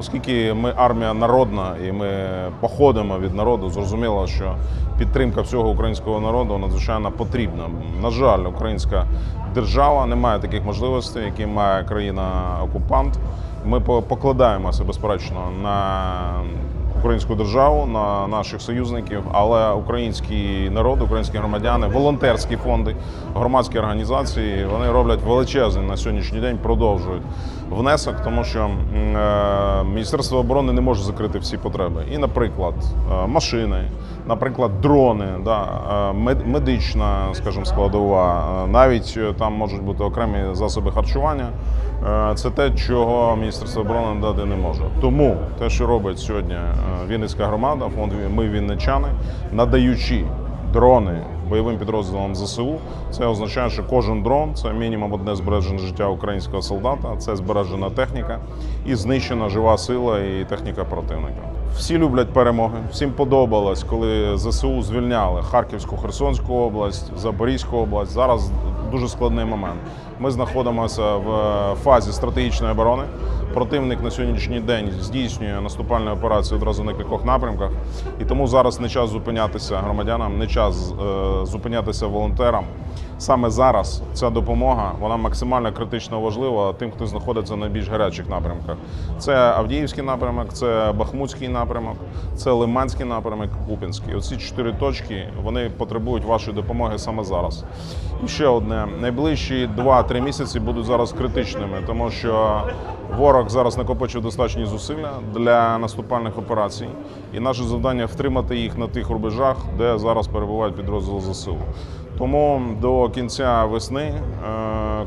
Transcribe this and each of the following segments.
Оскільки ми армія народна і ми походимо від народу, зрозуміло, що підтримка всього українського народу надзвичайно потрібна. На жаль, українська держава не має таких можливостей, які має країна-окупант. Ми покладаємося безперечно на українську державу, на наших союзників, але український народ, українські громадяни, волонтерські фонди, громадські організації вони роблять величезний на сьогоднішній день, продовжують внесок, тому що е, Міністерство оборони не може закрити всі потреби. І, наприклад, е, машини, наприклад, дрони, да, е, мед- медична, скажімо, складова, е, навіть е, там можуть бути окремі засоби харчування. Це те, чого Міністерство оборони дати не може. Тому те, що робить сьогодні Вінницька громада, фонд Ми Вінничани, надаючи дрони бойовим підрозділам ЗСУ, це означає, що кожен дрон це мінімум одне збережене життя українського солдата, це збережена техніка і знищена жива сила і техніка противника. Всі люблять перемоги. Всім подобалось, коли ЗСУ звільняли Харківську, Херсонську область, Запорізьку область. Зараз дуже складний момент. Ми знаходимося в фазі стратегічної оборони. Противник на сьогоднішній день здійснює наступальні операції одразу на кількох напрямках, і тому зараз не час зупинятися громадянам, не час е, зупинятися волонтерам. Саме зараз ця допомога вона максимально критично важлива тим, хто знаходиться на найбільш гарячих напрямках. Це Авдіївський напрямок, це Бахмутський напрямок, це Лиманський напрямок, Купінський. Оці чотири точки вони потребують вашої допомоги саме зараз. І ще одне: найближчі 2-3 місяці будуть зараз критичними, тому що ворог зараз накопичив достатні зусилля для наступальних операцій, і наше завдання втримати їх на тих рубежах, де зараз перебувають підрозділи ЗСУ. Тому до кінця весни е,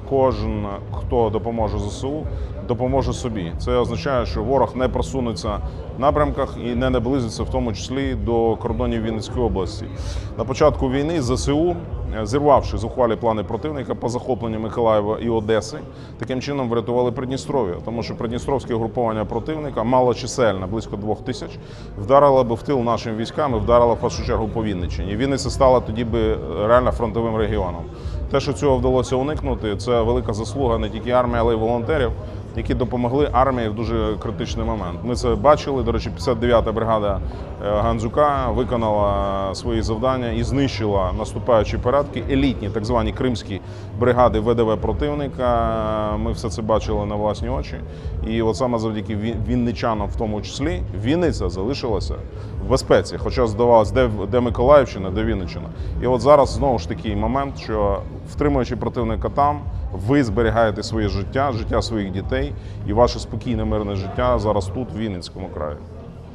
кожен, хто допоможе ЗСУ, допоможе собі. Це означає, що ворог не просунеться в напрямках і не наблизиться, в тому числі до кордонів Вінницької області. На початку війни ЗСУ, е, зірвавши зухвалі плани противника по захопленню Миколаєва і Одеси, таким чином врятували Придністров'я, тому що Придністровське угруповання противника малочисельне, близько двох тисяч, вдарило би в тил нашим військам і вдарило в першу чергу по Вінниччині. Вінниця стала тоді би реально фронтовим регіоном. Те, що цього вдалося уникнути, це велика заслуга не тільки армії, але й волонтерів, які допомогли армії в дуже критичний момент. Ми це бачили. До речі, 59-та бригада е, Гандзюка виконала свої завдання і знищила наступаючі порядки, елітні, так звані кримські бригади ВДВ противника. Ми все це бачили на власні очі. І от саме завдяки Ві- вінничанам, в тому числі, Вінниця залишилася в безпеці. Хоча здавалось, де, де Миколаївщина, де Вінниччина. І от зараз знову ж такий момент, що втримуючи противника там, ви зберігаєте своє життя, життя своїх дітей і ваше спокійне мирне життя зараз тут, в Вінницькому краї.